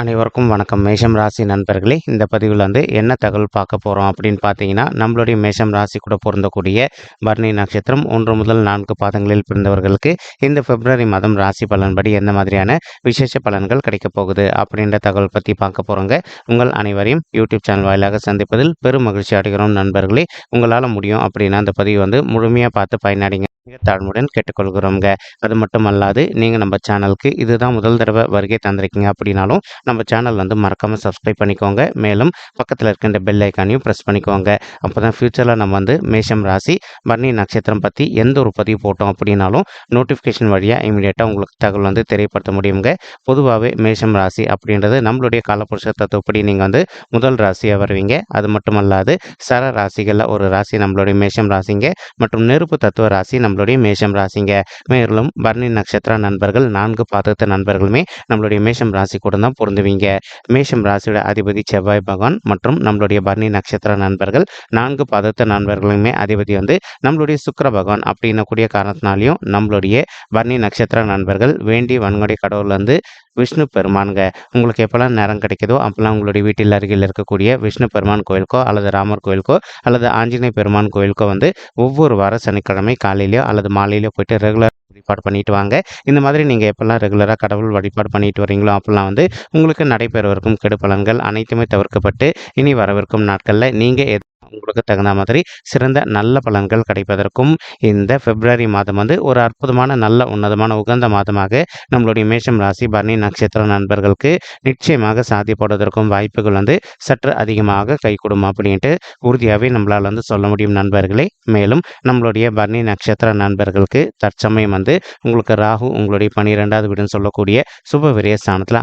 அனைவருக்கும் வணக்கம். மேஷம் ராசி நண்பர்களே இந்த பதிவில் வந்து என்ன தகவல் பார்க்க போகிறோம் அப்படின்னு பார்த்தீங்கன்னா நம்மளுடைய மேஷம் ராசி கூட பொருந்தக்கூடிய பரணி நட்சத்திரம் ஒன்று முதல் நான்கு பாதங்களில் பிறந்தவர்களுக்கு இந்த பிப்ரவரி மாதம் ராசி பலன்படி எந்த மாதிரியான விசேஷ பலன்கள் கிடைக்கப் போகுது அப்படின்ற தகவல் பற்றி பார்க்க போகிறோங்க உங்கள் அனைவரையும் யூடியூப் சேனல் வாயிலாக சந்திப்பதில் பெரும் மகிழ்ச்சி அடைகிறோம் நண்பர்களே. உங்களால் முடியும் அப்படின்னா அந்த பதிவு வந்து முழுமையாக பார்த்து பயனடைங்க. மிக தாழ்மையுடன் கேட்டுக்கொள்கிறோங்க அது மட்டும் அல்லாது நீங்கள் நம்ம சேனலுக்கு இதுதான் முதல் தடவை வருகை தந்திருக்கீங்க அப்படின்னாலும் நம்ம சேனல் வந்து மறக்காமல் சப்ஸ்கிரைப் பண்ணிக்கோங்க. மேலும் பக்கத்தில் இருக்கின்ற பெல் ஐக்கானையும் ப்ரெஸ் பண்ணிக்கோங்க. அப்போ தான் ஃப்யூச்சரில் நம்ம வந்து மேஷம் ராசி பன்னி நட்சத்திரம் பற்றி எந்த ஒரு பதிவு போட்டோம் அப்படின்னாலும் நோட்டிஃபிகேஷன் வழியாக இமீடியட்டாக உங்களுக்கு தகவல் வந்து தெரியப்படுத்த முடியுங்க. பொதுவாகவே மேஷம் ராசி அப்படின்றது நம்மளுடைய காலப்புருஷ தத்துவப்படி நீங்கள் வந்து முதல் ராசியாக வருவீங்க. அது மட்டும் அல்லாது சர ராசிகளில் ஒரு ராசி நம்மளுடைய மேஷம் ராசிங்க. மற்றும் நெருப்பு தத்துவ ராசி நம்மளுடைய மேஷம் ராசிங்க. மேலும் பரணி நட்சத்திர நண்பர்கள் நான்கு பாதத்த நண்பர்களுமே நம்மளுடைய மேஷம் ராசி கூட தான் பொருந்துவீங்க. மேஷம் ராசியோட அதிபதி செவ்வாய் பகவான் மற்றும் நம்மளுடைய பரணி நட்சத்திர நண்பர்கள் நான்கு பாதத்த நண்பர்களுமே அதிபதி வந்து நம்மளுடைய சுக்கிர பகவான் அப்படின்னக்கூடிய காரணத்தினாலையும் நம்மளுடைய பரணி நட்சத்திர நண்பர்கள் வேண்டி வன்கொடை கடவுள் வந்து விஷ்ணு பெருமானுங்க. உங்களுக்கு எப்போல்லாம் நேரம் கிடைக்குதோ அப்போல்லாம் உங்களுடைய வீட்டில் அருகில் இருக்கக்கூடிய விஷ்ணு பெருமான் கோயிலுக்கோ அல்லது ராமர் கோயிலுக்கோ அல்லது ஆஞ்சநேய பெருமான் கோயிலுக்கோ வந்து ஒவ்வொரு வார சனிக்கிழமை காலையிலையோ அல்லது மாலையிலையோ போயிட்டு ரெகுலர் வழிபாடு பண்ணிட்டு வாங்க. இந்த மாதிரி நீங்கள் எப்போல்லாம் ரெகுலராக கடவுள் வழிபாடு பண்ணிட்டு வரீங்களோ அப்போல்லாம் வந்து உங்களுக்கு நடைபெறவிருக்கும் கெடுப்பலன்கள் அனைத்துமே தவிர்க்கப்பட்டு இனி வரவிருக்கும் நாட்களில் நீங்கள் உங்களுக்கு தகுந்த மாதிரி சிறந்த நல்ல பலன்கள் கிடைப்பதற்கும் இந்த பிப்ரவரி மாதம் வந்து ஒரு அற்புதமான நல்ல உன்னதமான உகந்த மாதமாக நம்மளுடைய மேஷம் ராசி பரணி நட்சத்திர நண்பர்களுக்கு நிச்சயமாக சாத்தியப்படுவதற்கும் வாய்ப்புகள் வந்து சற்று அதிகமாக கைகூடும் அப்படின்ட்டு உறுதியாகவே நம்மளால் வந்து சொல்ல முடியும் நண்பர்களே. மேலும் நம்மளுடைய பரணி நட்சத்திர நண்பர்களுக்கு தற்சமயம் வந்து உங்களுக்கு ராகு உங்களுடைய பன்னிரெண்டாவது வீடுன்னு சொல்லக்கூடிய சுப விரய ஸ்தானத்தில்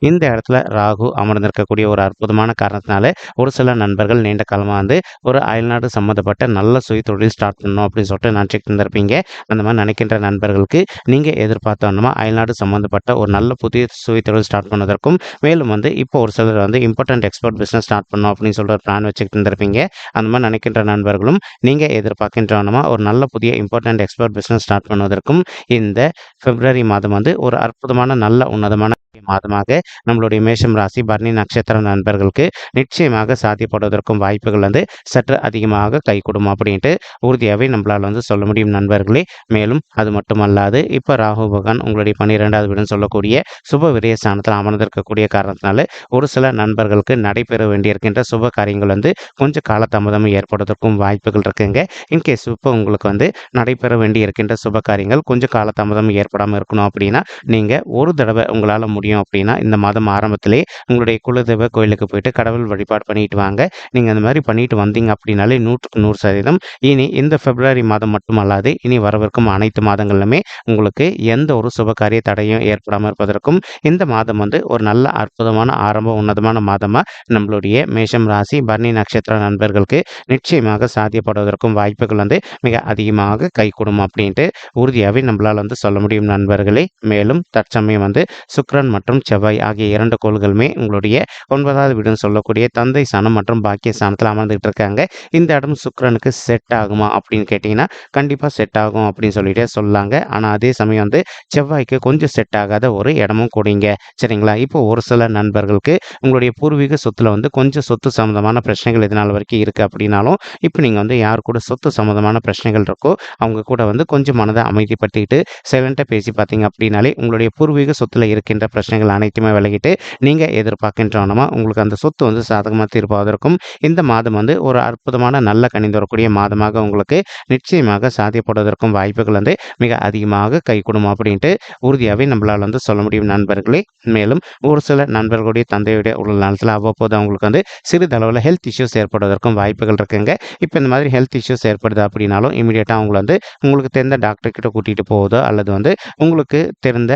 இந்த இடத்துல ராகு அமர்ந்திருக்கக்கூடிய ஒரு அற்புதமான காரணத்தினால ஒரு சில நண்பர்கள் நீண்ட காலமாக வந்து ஒரு அயல்நாடு சம்மந்தப்பட்ட நல்ல சுய தொழில் ஸ்டார்ட் பண்ணணும் அப்படின்னு சொல்லிட்டு நினச்சிட்டு இருந்திருப்பீங்க அந்த மாதிரி நினைக்கின்ற நண்பர்களுக்கு நீங்கள் எதிர்பார்த்தோன்னா அயல்நாடு சம்மந்தப்பட்ட ஒரு நல்ல புதிய சுய தொழில் ஸ்டார்ட் பண்ணதற்கும் மேலும் வந்து இப்போ ஒரு சிலர் வந்து இம்பார்ட்டன்ட் எக்ஸ்போர்ட் பிஸ்னஸ் ஸ்டார்ட் பண்ணணும் அப்படின்னு சொல்லிட்டு ஒரு பிளான் வச்சுக்கிட்டு இருந்திருப்பீங்க. அந்த மாதிரி நினைக்கின்ற நண்பர்களும் நீங்கள் எதிர்பார்க்கின்றவனமா ஒரு நல்ல புதிய இம்பார்ட்டன்ட் எக்ஸ்போர்ட் பிஸ்னஸ் ஸ்டார்ட் பண்ணுவதற்கும் இந்த பிப்ரவரி மாதம் வந்து ஒரு அற்புதமான நல்ல உன்னதமான மாதமாக நம்மளுடைய மேஷம் ராசி பரணி நட்சத்திர நண்பர்களுக்கு நிச்சயமாக சாத்தியப்படுவதற்கும் வாய்ப்புகள் வந்து சற்று அதிகமாக கைகூடும் அப்படின்ட்டு உறுதியாகவே நம்மளால் வந்து சொல்ல முடியும் நண்பர்களே. மேலும் அது மட்டுமல்லாது இப்போ ராகு பகவான் உங்களுடைய பன்னிரெண்டாவது வீடுன்னு சொல்லக்கூடிய சுப விரய ஸ்தானத்தில் அமர்ந்திருக்கக்கூடிய காரணத்தினால ஒரு சில நண்பர்களுக்கு நடைபெற வேண்டியிருக்கின்ற சுப காரியங்கள் வந்து கொஞ்சம் காலதாமதம் ஏற்படுவதற்கும் வாய்ப்புகள் இருக்குங்க. இன்கேஸ் இப்போ உங்களுக்கு வந்து நடைபெற வேண்டி இருக்கின்ற சுப காரியங்கள் கொஞ்சம் காலதாமதம் ஏற்படாமல் இருக்கணும் அப்படின்னா நீங்கள் ஒரு தடவை உங்களால் முடியும் அப்படின்னா இந்த மாதம் ஆரம்பத்திலே உங்களுடைய குலதெய்வ கோயிலுக்கு போயிட்டு கடவுள் வழிபாடு பண்ணிட்டு வாங்க. நீங்கள் அந்த மாதிரி பண்ணிட்டு வந்தீங்க அப்படின்னாலே நூற்றுக்கு நூறு சதவீதம். இனி இந்த பிப்ரவரி மாதம் மட்டுமல்லாது இனி வரவிருக்கும் அனைத்து மாதங்களிலுமே உங்களுக்கு எந்த ஒரு சுபகாரிய தடையும் ஏற்படாமல் இருப்பதற்கும் இந்த மாதம் வந்து ஒரு நல்ல அற்புதமான ஆரம்ப உன்னதமான மாதமாக நம்மளுடைய மேஷம் ராசி பர்ணி நட்சத்திர நண்பர்களுக்கு நிச்சயமாக சாத்தியப்படுவதற்கும் வாய்ப்புகள் வந்து மிக அதிகமாக கைகூடும் அப்படின்ட்டு உறுதியாகவே நம்மளால் வந்து சொல்ல முடியும் நண்பர்களே. மேலும் தற்சமயம் வந்து சுக்ரன் மற்றும் செவ்வாய் ஆகிய இரண்டு கோள்களுமே உங்களுடைய ஒன்பதாவது வீடுன்னு சொல்லக்கூடிய தந்தை ஸ்தானம் மற்றும் பாக்கிய ஸ்தானத்தில் அமர்ந்துகிட்டு இருக்காங்க இந்த இடம் சுக்ரனுக்கு செட் ஆகுமா அப்படின்னு கேட்டிங்கன்னா கண்டிப்பாக செட் ஆகும் அப்படின்னு சொல்லிட்டு சொல்லாங்க. ஆனால் அதே சமயம் வந்து செவ்வாய்க்கு கொஞ்சம் செட் ஆகாத ஒரு இடமும் கூடிங்க. சரிங்களா? இப்போ ஒரு சில நண்பர்களுக்கு உங்களுடைய பூர்வீக சொத்துல வந்து கொஞ்சம் சொத்து சம்மந்தமான பிரச்சனைகள் இதனால் வரைக்கும் இருக்குது அப்படின்னாலும் இப்போ நீங்கள் வந்து யார் கூட சொத்து சம்மந்தமான பிரச்சனைகள் இருக்கோ அவங்க கூட வந்து கொஞ்சம் மனதை அமைதிப்படுத்திக்கிட்டு சைலண்ட்டாக பேசி பார்த்தீங்க அப்படின்னாலே உங்களுடைய பூர்வீக சொத்துல இருக்கின்ற பிரச்சனை பிரச்சனைகள் அனைத்துமே விலகிட்டு நீங்கள் எதிர்பார்க்கின்றவனமா உங்களுக்கு அந்த சொத்து வந்து சாதகமாக தீர்ப்பதற்கும் இந்த மாதம் வந்து ஒரு அற்புதமான நல்ல கணிந்து வரக்கூடிய மாதமாக உங்களுக்கு நிச்சயமாக சாத்தியப்படுவதற்கும் வாய்ப்புகள் வந்து மிக அதிகமாக கைகூடும் அப்படின்ட்டு உறுதியாகவே நம்மளால் வந்து சொல்ல முடியும் நண்பர்களே. மேலும் ஒரு சில நண்பர்களுடைய தந்தையுடைய உடல் நலத்தில் அவ்வப்போது அவங்களுக்கு வந்து சிறிதளவில் ஹெல்த் இஷ்யூஸ் ஏற்படுவதற்கும் வாய்ப்புகள் இருக்குங்க. இப்போ இந்த மாதிரி ஹெல்த் இஷ்யூஸ் ஏற்படுது அப்படின்னாலும் இமீடியட்டாக அவங்கள வந்து உங்களுக்கு தெரிந்த டாக்டர்கிட்ட கூட்டிகிட்டு போவதோ அல்லது வந்து உங்களுக்கு தெரிந்த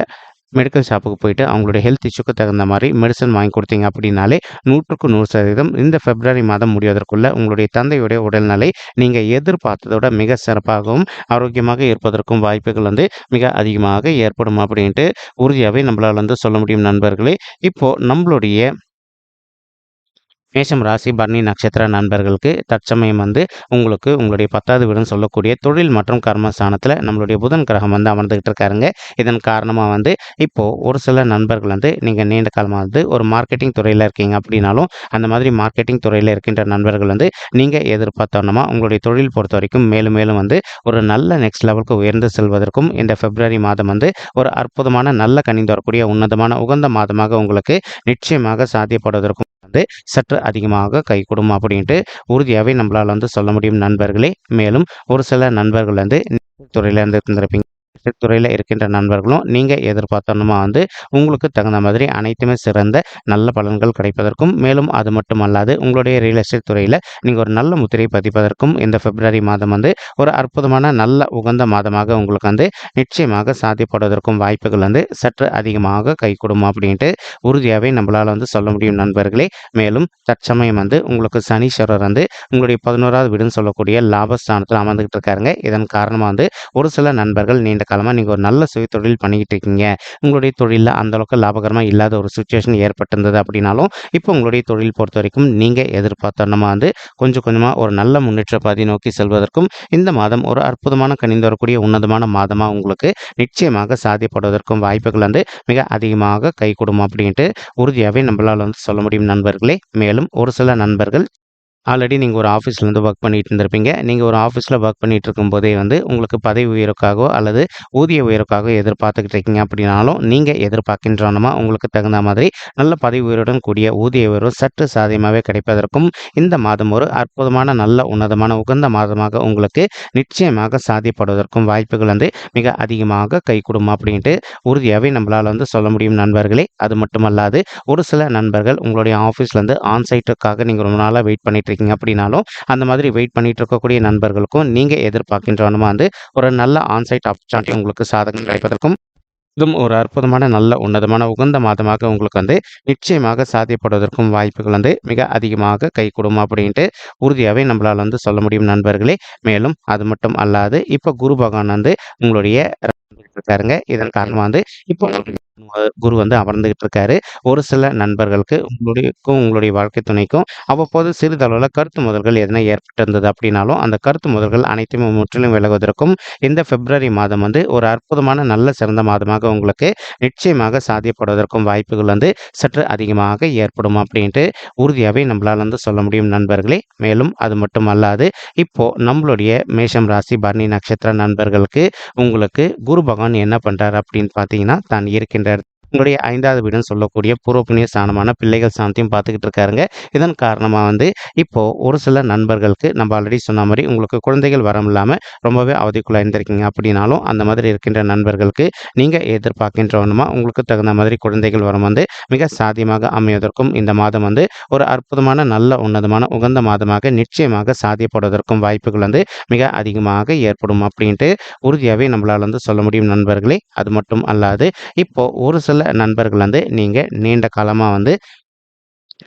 மெடிக்கல் ஷாப்புக்கு போயிட்டு அவங்களுடைய ஹெல்த் இஷ்யூக்கு தகுந்த மாதிரி மெடிசன் வாங்கி கொடுத்தீங்க அப்படின்னாலே நூற்றுக்கு நூறு சதவீதம் இந்த பிப்ரவரி மாதம் முடிவதற்குள்ள உங்களுடைய தந்தையுடைய உடல்நிலை நீங்கள் எதிர்பார்த்ததோட மிக சிறப்பாகவும் ஆரோக்கியமாக இருப்பதற்கும் வாய்ப்புகள் வந்து மிக அதிகமாக ஏற்படும் அப்படின்ட்டு உறுதியாகவே நம்மளால் வந்து சொல்ல முடியும் நண்பர்களே. இப்போது நம்மளுடைய மேஷம் ராசி பர்ணி நட்சத்திர நண்பர்களுக்கு தற்சமயம் வந்து உங்களுக்கு உங்களுடைய பத்தாவது வீடுன்னு சொல்லக்கூடிய தொழில் மற்றும் கர்மஸ்தானத்தில் நம்மளுடைய புதன் கிரகம் வந்து அமர்ந்துகிட்டு இருக்காருங்க. இதன் காரணமாக வந்து இப்போது ஒரு சில நண்பர்கள் வந்து நீங்கள் நீண்ட காலமாக வந்து ஒரு மார்க்கெட்டிங் துறையில் இருக்கீங்க அப்படின்னாலும் அந்த மாதிரி மார்க்கெட்டிங் துறையில் இருக்கின்ற நண்பர்கள் வந்து நீங்கள் எதிர்பார்த்தோன்னா உங்களுடைய தொழில் பொறுத்த வரைக்கும் மேலும் மேலும் வந்து ஒரு நல்ல நெக்ஸ்ட் லெவலுக்கு உயர்ந்து செல்வதற்கும் இந்த பிப்ரவரி மாதம் வந்து ஒரு அற்புதமான நல்ல கணிந்து வரக்கூடிய உன்னதமான உகந்த மாதமாக உங்களுக்கு நிச்சயமாக சாத்தியப்படுவதற்கும் வந்து சற்று அதிகமாக கை அப்படின்ட்டு உறுதியாகவே நம்மளால் வந்து சொல்ல முடியும் நண்பர்களே. மேலும் ஒரு சில நண்பர்கள் வந்து துறையில் இருந்து இருந்திருப்பீங்க துறையில் இருக்கின்ற நண்பர்களும் நீங்கள் எதிர்பார்த்தோமா வந்து உங்களுக்கு தகுந்த மாதிரி அனைத்துமே சிறந்த நல்ல பலன்கள் கிடைப்பதற்கும் மேலும் அது மட்டுமல்லாது உங்களுடைய ரியல் எஸ்டேட் துறையில் நீங்கள் ஒரு நல்ல முத்திரை பதிப்பதற்கும் இந்த பிப்ரவரி மாதம் வந்து ஒரு அற்புதமான நல்ல உகந்த மாதமாக உங்களுக்கு வந்து நிச்சயமாக சாத்தியப்படுவதற்கும் வாய்ப்புகள் வந்து சற்று அதிகமாக கைகூடும் அப்படின்ட்டு உறுதியாகவே நம்மளால் வந்து சொல்ல முடியும் நண்பர்களே. மேலும் தற்சமயம் வந்து உங்களுக்கு சனீஸ்வரர் வந்து உங்களுடைய பதினோராவது வீடுன்னு சொல்லக்கூடிய லாபஸ்தானத்தில் அமர்ந்துகிட்டு இருக்காருங்க. இதன் காரணமாக வந்து ஒரு சில நண்பர்கள் நீண்ட காலமாக நீங்கள் ஒரு நல்ல சுய தொழில் பண்ணிக்கிட்டு இருக்கீங்க. உங்களுடைய தொழிலில் அந்தளவுக்கு லாபகரமாக இல்லாத ஒரு சுச்சுவேஷன் ஏற்பட்டிருந்தது அப்படின்னாலும் இப்போ உங்களுடைய தொழில் பொறுத்த வரைக்கும் நீங்கள் எதிர்பார்த்தனமாக வந்து கொஞ்சம் கொஞ்சமாக ஒரு நல்ல முன்னேற்ற பாதி நோக்கி செல்வதற்கும் இந்த மாதம் ஒரு அற்புதமான கணிந்து வரக்கூடிய உன்னதமான மாதமாக உங்களுக்கு நிச்சயமாக சாதிப்படுவதற்கும் வாய்ப்புகள் வந்து மிக அதிகமாக கை கொடுக்கும் அப்படின்ட்டு உறுதியாகவே நம்மளால் வந்து சொல்ல முடியும் நண்பர்களே. மேலும் ஒரு சில நண்பர்கள் ஆல்ரெடி நீங்கள் ஒரு ஆஃபீஸ்லேருந்து ஒர்க் பண்ணிகிட்டு இருந்திருப்பீங்க. நீங்கள் ஒரு ஆஃபீஸில் ஒர்க் பண்ணிகிட்டு இருக்கும்போதே வந்து உங்களுக்கு பதவி உயர்வுக்காகவோ அல்லது ஊதிய உயர்வுக்காகவோ எதிர்பார்த்துக்கிட்டு இருக்கீங்க அப்படின்னாலும் நீங்கள் எதிர்பார்க்கின்றனமா உங்களுக்கு தகுந்த மாதிரி நல்ல பதவி உயர்வுடன் கூடிய ஊதிய உயர்வு சற்று சாதியமாகவே கிடைப்பதற்கும் இந்த மாதம் ஒரு அற்புதமான நல்ல உன்னதமான உகந்த மாதமாக உங்களுக்கு நிச்சயமாக சாத்தியப்படுவதற்கும் வாய்ப்புகள் வந்து மிக அதிகமாக கை கொடுமா அப்படின்ட்டு உறுதியாகவே நம்மளால் வந்து சொல்ல முடியும் நண்பர்களே. அது மட்டுமல்லாது ஒரு சில நண்பர்கள் உங்களுடைய ஆஃபீஸ்லேருந்து ஆன்சைட்டுக்காக நீங்கள் ரொம்ப நாளாக வெயிட் பண்ணிட்டு இருக்கீங்க அப்படின்னாலும் அந்த மாதிரி வெயிட் பண்ணிட்டு இருக்கக்கூடிய நண்பர்களுக்கும் நீங்கள் எதிர்பார்க்கின்றவனுமா வந்து ஒரு நல்ல ஆன்சைட் ஆப்பர்ச்சுனிட்டி உங்களுக்கு சாதகம் கிடைப்பதற்கும் இதுவும் ஒரு அற்புதமான நல்ல உன்னதமான உகந்த மாதமாக உங்களுக்கு வந்து நிச்சயமாக சாத்தியப்படுவதற்கும் வாய்ப்புகள் வந்து மிக அதிகமாக கை கொடுமா அப்படின்ட்டு உறுதியாகவே நம்மளால் வந்து சொல்ல முடியும் நண்பர்களே. மேலும் அது மட்டும் அல்லாது இப்போ குரு பகவான் வந்து உங்களுடைய இருக்காருங்க இதன் காரணமாக வந்து இப்போ குரு வந்து அமர்ந்துகிட்டு இருக்காரு ஒரு சில நண்பர்களுக்கு உங்களுடையக்கும் உங்களுடைய வாழ்க்கை துணைக்கும் அவ்வப்போது சிறிதளவில் கருத்து முதல்கள் எதனா ஏற்பட்டிருந்தது அப்படின்னாலும் அந்த கருத்து முதல்கள் அனைத்துமே முற்றிலும் விலகுவதற்கும் இந்த பிப்ரவரி மாதம் வந்து ஒரு அற்புதமான நல்ல சிறந்த மாதமாக உங்களுக்கு நிச்சயமாக சாத்தியப்படுவதற்கும் வாய்ப்புகள் வந்து சற்று அதிகமாக ஏற்படும் அப்படின்ட்டு உறுதியாகவே நம்மளால் வந்து சொல்ல முடியும் நண்பர்களே. மேலும் அது மட்டும் அல்லாது இப்போ நம்மளுடைய மேஷம் ராசி பரணி நட்சத்திர நண்பர்களுக்கு உங்களுக்கு குரு பகவான் என்ன பண்றாரு அப்படின்னு பார்த்தீங்கன்னா தான் இருக்கின்ற உங்களுடைய ஐந்தாவது வீடுன்னு சொல்லக்கூடிய பூர்வ புண்ணிய ஸ்தானமான பிள்ளைகள் ஸ்தானத்தையும் பார்த்துக்கிட்டு இருக்காருங்க. இதன் காரணமாக வந்து இப்போது ஒரு சில நண்பர்களுக்கு நம்ம ஆல்ரெடி சொன்ன மாதிரி உங்களுக்கு குழந்தைகள் வரம் இல்லாமல் ரொம்பவே அவதிக்குள்ளே இருந்திருக்கீங்க அப்படின்னாலும் அந்த மாதிரி இருக்கின்ற நண்பர்களுக்கு நீங்கள் எதிர்பார்க்கின்றவனுமா உங்களுக்கு தகுந்த மாதிரி குழந்தைகள் வரம் வந்து மிக சாத்தியமாக அமைவதற்கும் இந்த மாதம் வந்து ஒரு அற்புதமான நல்ல உன்னதமான உகந்த மாதமாக நிச்சயமாக சாத்தியப்படுவதற்கும் வாய்ப்புகள் வந்து மிக அதிகமாக ஏற்படும் அப்படின்ட்டு உறுதியாகவே நம்மளால் வந்து சொல்ல முடியும் நண்பர்களே. அது மட்டும் அல்லாது இப்போ ஒரு சில நண்பர்கள் வந்து நீங்கள் நீண்ட காலமாக வந்து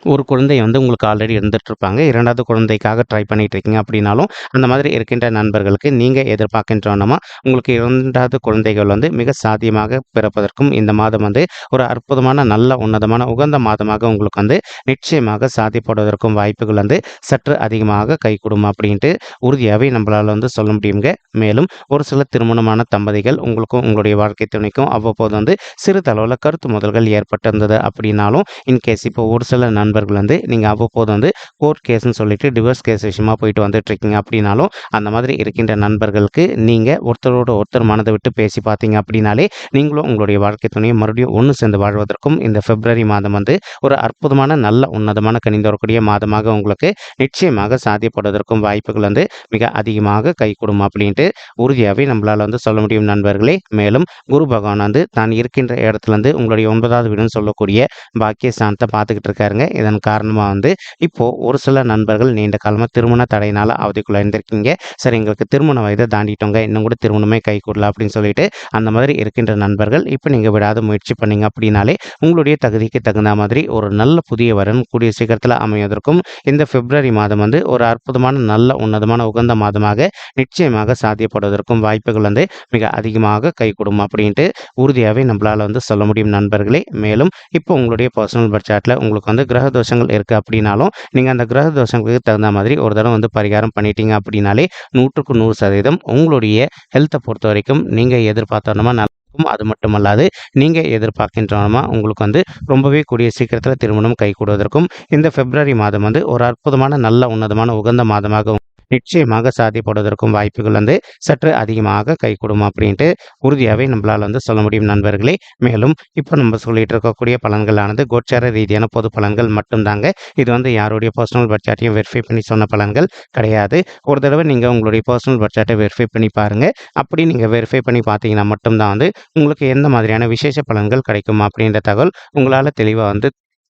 ஒரு குழந்தை வந்து உங்களுக்கு ஆல்ரெடி இருந்துகிட்ருப்பாங்க இரண்டாவது குழந்தைக்காக ட்ரை பண்ணிகிட்டு இருக்கீங்க அப்படின்னாலும் அந்த மாதிரி இருக்கின்ற நண்பர்களுக்கு நீங்கள் எதிர்பார்க்கின்றோன்னா உங்களுக்கு இரண்டாவது குழந்தைகள் வந்து மிக சாத்தியமாக பிறப்பதற்கும் இந்த மாதம் வந்து ஒரு அற்புதமான நல்ல உன்னதமான உகந்த மாதமாக உங்களுக்கு வந்து நிச்சயமாக சாத்தியப்படுவதற்கும் வாய்ப்புகள் வந்து சற்று அதிகமாக கை கொடுமா அப்படின்ட்டு உறுதியாகவே நம்மளால் வந்து சொல்ல முடியுங்க. மேலும் ஒரு சில திருமணமான தம்பதிகள் உங்களுக்கும் உங்களுடைய வாழ்க்கை துணைக்கும் அவ்வப்போது வந்து சிறு தளவில் கருத்து முதல்கள் ஏற்பட்டிருந்தது அப்படின்னாலும் இன்கேஸ் இப்போ ஒரு சில நண்பர்கள் வந்து நீங்கள் அவ்வப்போது வந்து கோர்ட் கேஸ்ன்னு சொல்லிட்டு டிவோர்ஸ் கேஸ் விஷயமா போயிட்டு வந்துட்டுருக்கீங்க அப்படின்னாலும் அந்த மாதிரி இருக்கின்ற நண்பர்களுக்கு நீங்கள் ஒருத்தரோட ஒருத்தர் மனதை விட்டு பேசி பார்த்தீங்க அப்படின்னாலே நீங்களும் உங்களுடைய வாழ்க்கை துணையை மறுபடியும் ஒன்று சேர்ந்து வாழ்வதற்கும் இந்த பிப்ரவரி மாதம் வந்து ஒரு அற்புதமான நல்ல உன்னதமான கணிந்து வரக்கூடிய மாதமாக உங்களுக்கு நிச்சயமாக சாத்தியப்படுவதற்கும் வாய்ப்புகள் வந்து மிக அதிகமாக கை அப்படின்ட்டு உறுதியாகவே நம்மளால் வந்து சொல்ல முடியும் நண்பர்களே. மேலும் குரு பகவான் வந்து தான் இருக்கின்ற இடத்துலேருந்து உங்களுடைய ஒன்பதாவது வீடுன்னு சொல்லக்கூடிய பாக்கிய ஸ்தானத்தை பார்த்துக்கிட்டு இருக்காருங்க. இதன் காரணமாக வந்து இப்போது ஒரு சில நண்பர்கள் நீண்ட காலமாக திருமண தடையினால் அவதிக்குள்ளே இருந்திருக்கீங்க சரி எங்களுக்கு திருமண வயதை தாண்டிட்டோங்க. இன்னும் கூட திருமணமே கை கூடல அப்படின்னு சொல்லிட்டு அந்த மாதிரி இருக்கின்ற நண்பர்கள் இப்போ நீங்கள் விடாத முயற்சி பண்ணீங்க அப்படின்னாலே உங்களுடைய தகுதிக்கு தகுந்த மாதிரி ஒரு நல்ல புதிய வரன் கூடிய சீக்கிரத்தில் அமைவதற்கும் இந்த பிப்ரவரி மாதம் வந்து ஒரு அற்புதமான நல்ல உன்னதமான உகந்த மாதமாக நிச்சயமாக சாத்தியப்படுவதற்கும் வாய்ப்புகள் வந்து மிக அதிகமாக கை கொடுக்கும் அப்படின்ட்டு உறுதியாகவே நம்மளால் வந்து சொல்ல முடியும் நண்பர்களே. மேலும் இப்போ உங்களுடைய பர்சனல் பட்ஜெட்டில் உங்களுக்கு வந்து கிரக தோஷங்கள் இருக்குது அப்படின்னாலும் நீங்கள் அந்த கிரக தோஷங்களுக்கு தகுந்த மாதிரி ஒரு தடவை வந்து பரிகாரம் பண்ணிட்டீங்க அப்படின்னாலே நூற்றுக்கு நூறு சதவீதம் உங்களுடைய ஹெல்த்தை பொறுத்த வரைக்கும் நீங்கள் எதிர்பார்த்தோன்னா நல்லா இருக்கும் அது மட்டுமல்லாது நீங்கள் எதிர்பார்க்கின்றனமா உங்களுக்கு வந்து ரொம்பவே கூடிய சீக்கிரத்தில் திருமணம் கைகூடுவதற்கும் இந்த பிப்ரவரி மாதம் வந்து ஒரு அற்புதமான நல்ல உன்னதமான உகந்த மாதமாக நிச்சயமாக சாதிப்படுவதற்கும் வாய்ப்புகள் வந்து சற்று அதிகமாக கைகூடும் அப்படின்ட்டு உறுதியாகவே நம்மளால் வந்து சொல்ல முடியும் நண்பர்களே. மேலும் இப்போ நம்ம சொல்லிட்டு இருக்கக்கூடிய பலன்களானது கோச்சார ரீதியான பொது பலன்கள் மட்டும்தாங்க. இது வந்து யாருடைய பர்சனல் பட்ஜெட்டையும் வெரிஃபை பண்ணி சொன்ன பலன்கள் கிடையாது. ஒரு தடவை நீங்கள் உங்களுடைய பர்சனல் பட்ஜெட்டை வெரிஃபை பண்ணி பாருங்கள் அப்படி நீங்கள் வெரிஃபை பண்ணி பார்த்தீங்கன்னா மட்டும்தான் வந்து உங்களுக்கு எந்த மாதிரியான விசேஷ பலன்கள் கிடைக்கும் அப்படின்ற தகவல் உங்களால் தெளிவாக வந்து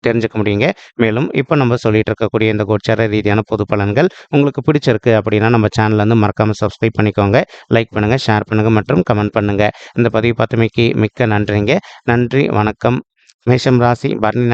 தெரிஞ்சுக்க முடியுங்க. மேலும் இப்போ நம்ம சொல்லிட்டு இருக்கக்கூடிய இந்த கோச்சார ரீதியான பொது பலன்கள் உங்களுக்கு பிடிச்சிருக்கு அப்படின்னா நம்ம சேனல் வந்து மறக்காமல் சப்ஸ்கிரைப் பண்ணிக்கோங்க. லைக் பண்ணுங்கள் ஷேர் பண்ணுங்கள் மற்றும் கமெண்ட் பண்ணுங்கள் இந்த பதிவு பார்த்தமைக்கு மிக்க நன்றிங்க. நன்றி வணக்கம். மேஷம் ராசி பரணி